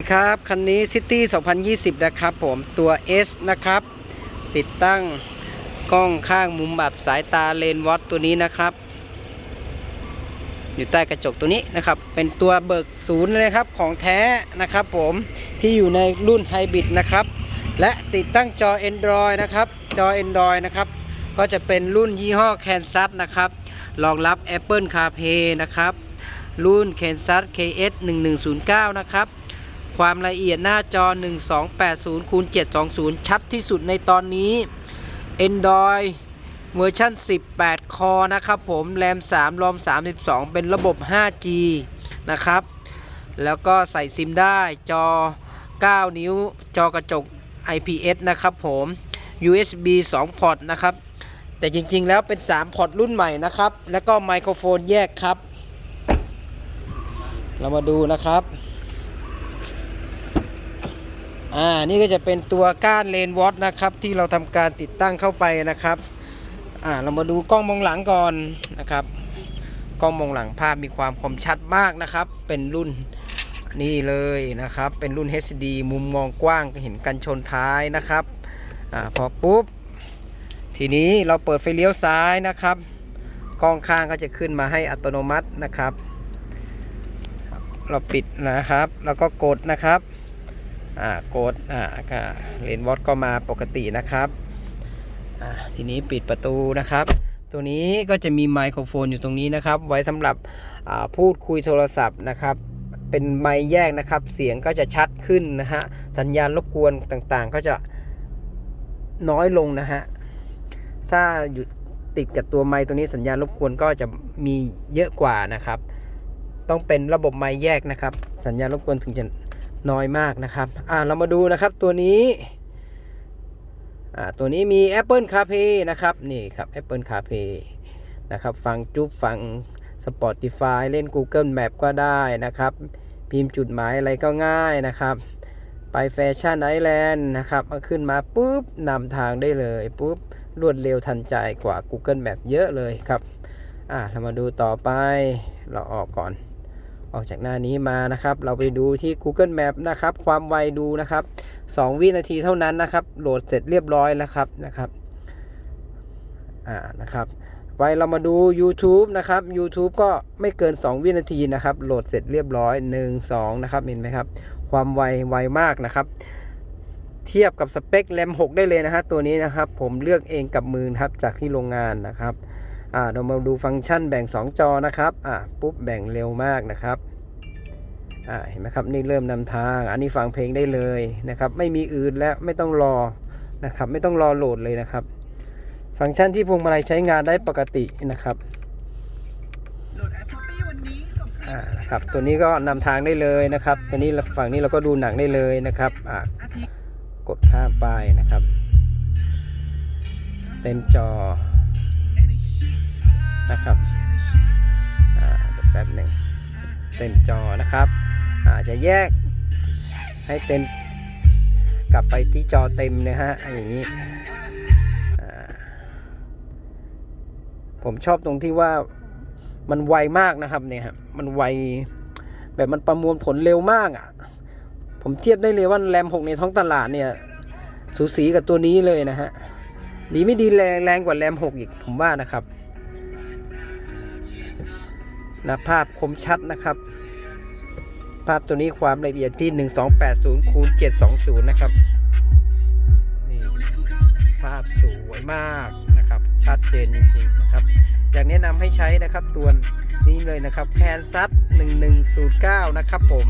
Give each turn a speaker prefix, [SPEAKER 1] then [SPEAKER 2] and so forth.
[SPEAKER 1] ครับคันนี้ City 2020 นะครับผมตัว S นะครับ ติดตั้งกล้องข้างมุมแบบสายตาเลนวอตตัวนี้นะครับ อยู่ใต้กระจกตัวนี้นะครับ เป็นตัวเบิกศูนย์เลยครับของแท้นะครับผมที่อยู่ในรุ่นไฮบริดนะครับ และติดตั้งจอ Android นะครับ จอ Android นะครับ ก็จะเป็นรุ่นยี่ห้อ Kansas นะครับรองรับ Apple CarPlay นะครับ รุ่น Kansas KS 1109 นะครับ ความละเอียดหน้าจอ 1280คูณ720 ชัดที่สุดในตอนนี้ Android เวอร์ชัน18 คอนะครับผม แรม 3 รอม 32 เป็นระบบ 5G นะครับ แล้วก็ใส่ซิมได้จอ 9 นิ้ว จอกระจก IPS นะครับผม USB 2 พอร์ตนะครับ แต่จริงๆแล้วเป็น 3 พอร์ตรุ่นใหม่นะครับ แล้วก็ไมโครโฟนแยกครับ เรามาดูนะครับ อ่านี่ก็จะเป็นตัวก้านเลนวอตนะครับที่เราทำการติดตั้งเข้าไปนะครับอ่าเรามาดูกล้องมองหลังก่อนนะครับ กล้องมองหลังภาพมีความคมชัดมากนะครับ เป็นรุ่นนี่เลยนะครับ เป็นรุ่น HD มุมมองกว้างเห็นกันชนท้ายนะครับอ่าพอปุ๊บ ทีนี้เราเปิดไฟเลี้ยวซ้ายนะครับ กล้องข้างก็จะขึ้นมาให้อัตโนมัตินะครับ เราปิดนะครับ แล้วก็กดนะครับ อ่ากดอ่าก็เลนวอตก็มาปกตินะครับอ่าทีนี้ปิดประตูนะครับ ตัวนี้ก็จะมีไมโครโฟนอยู่ตรงนี้นะครับ ไว้สำหรับอ่าพูดคุยโทรศัพท์นะครับ เป็นไมค์แยกนะครับ เสียงก็จะชัดขึ้นนะฮะสัญญาณรบกวนต่างๆ ก็จะน้อยลงนะฮะถ้าอยู่ติดกับตัวไมค์ตัวนี้สัญญาณรบกวนก็จะมีเยอะกว่านะครับ ต้องเป็นระบบไมค์แยกนะครับ สัญญาณรบกวนถึงจะ น้อยมากนะครับอ่าเรามาดูนะครับตัวนี้อ่าตัวนี้มี Apple CarPlay นะครับนี่ครับ Apple CarPlay นะครับฟังจุ๊บฟัง Spotify เล่น Google Map ก็ได้นะครับ พิมพ์จุดหมายอะไรก็ง่ายนะครับ ไปแฟชั่นไอแลนด์นะครับเอาขึ้นมาปุ๊บนำทางได้เลยปุ๊บรวดเร็วทันใจกว่า Google Map เยอะเลยครับอ่าเรามาดูต่อไปเราออกก่อน ออกจากหน้านี้มานะครับ เราไปดูที่ Google Map นะครับ ความไวดูนะครับ 2 วินาทีเท่านั้นนะครับ โหลดเสร็จเรียบร้อยแล้วครับนะครับอ่านะครับไปเรามาดู YouTube นะครับ YouTube ก็ไม่เกิน 2 วินาทีนะครับ โหลดเสร็จเรียบร้อย 1 2 นะครับเห็นไหมครับ ความไวไวมากนะครับ เทียบกับสเปคแรม6ได้เลยนะฮะตัวนี้นะครับ ผมเลือกเองกับมือนะครับจากที่โรงงานนะครับ อ่าเรามาดูฟังก์ชันแบ่ง 2 จอนะครับอ่าปุ๊บแบ่งเร็วมากนะครับอ่าเห็นไหมครับนี่เริ่มนำทาง อันนี้ฟังเพลงได้เลยนะครับไม่มีอื่นแล้วไม่ต้องรอนะครับไม่ต้องรอโหลดเลยนะครับ ฟังก์ชันที่พวงมาลัยใช้งานได้ปกตินะครับ
[SPEAKER 2] โหลดแอปพอปี้วันนี้ส่งฟรี
[SPEAKER 1] อ่านะครับตัวนี้ก็นำทางได้เลยนะครับตัวนี้ฝั่งนี้เราก็ดูหนังได้เลยนะครับอ่ากดข้ามไปนะครับ เต็มจอ นะครับแป๊บหนึ่งเต็มจอนะครับอาจจะแยกให้เต็มกลับไปที่จอเต็มนะฮะอย่างนี้ผมชอบตรงที่ว่ามันไวมากนะครับเนี่ยครับมันไวแบบมันประมวลผลเร็วมากอะ ผมเทียบได้เลยว่าแรม 6 ในท้องตลาดเนี่ย สูสีกับตัวนี้เลยนะฮะดีไม่ดีแรงแรงกว่าแรม 6 อีกผมว่านะครับ นะภาพคมชัดนะครับ ภาพตัวนี้ความละเอียดที่ 1280คูณ720 นะครับนี่ภาพสวยมากนะครับ ชัดเจนจริงๆนะครับ อยากแนะนำให้ใช้นะครับตัวนี้เลยนะครับแคนซั1109 นะครับผม